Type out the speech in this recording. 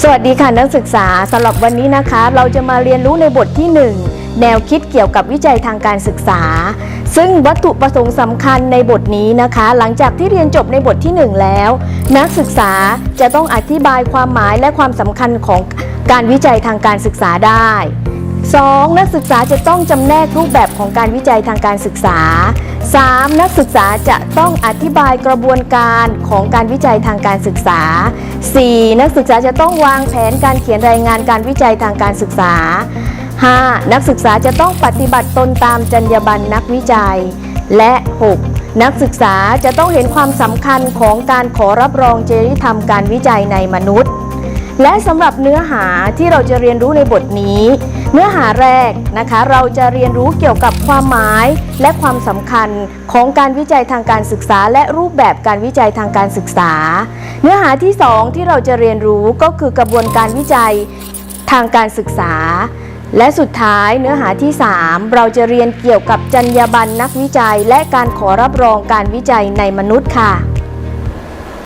สวัสดีค่ะนักศึกษาสำหรับวันนี้นะคะ เราจะมาเรียนรู้ในบทที่ 1 แนวคิดเกี่ยวกับวิจัยทางการศึกษา ซึ่งวัตถุประสงค์สำคัญในบทนี้นะคะ หลังจากที่เรียนจบในบทที่ 1 แล้ว นักศึกษาจะต้องอธิบายความหมายและความสำคัญของการวิจัยทางการศึกษาได้ 2. นักศึกษาจะต้องจำแนกรูปแบบของการวิจัยทางการศึกษา 3. นักศึกษาจะต้องอธิบายกระบวนการของการวิจัยทางการศึกษา 4. นักศึกษาจะต้องวางแผนการเขียนรายงานการวิจัยทางการศึกษา 5. นักศึกษาจะต้องปฏิบัติตนตามจรรยาบรรณนักวิจัย และ 6. นักศึกษาจะต้องเห็นความสำคัญของการขอรับรองจริยธรรมการวิจัยในมนุษย์ และสำหรับเนื้อหาที่เราจะเรียนรู้ในบทนี้ เนื้อหาแรกนะคะเราจะเรียนรู้เกี่ยวกับความหมายและความสำคัญของการวิจัยทางการศึกษา และรูปแบบการวิจัยทางการศึกษา เนื้อหาที่สองที่เราจะเรียนรู้ก็คือกระบวนการวิจัยทางการศึกษา และสุดท้ายเนื้อหาที่ 3 เราจะเรียนเกี่ยวกับจรรยาบรรณนักวิจัย และการขอรับรองการวิจัยในมนุษย์ค่ะ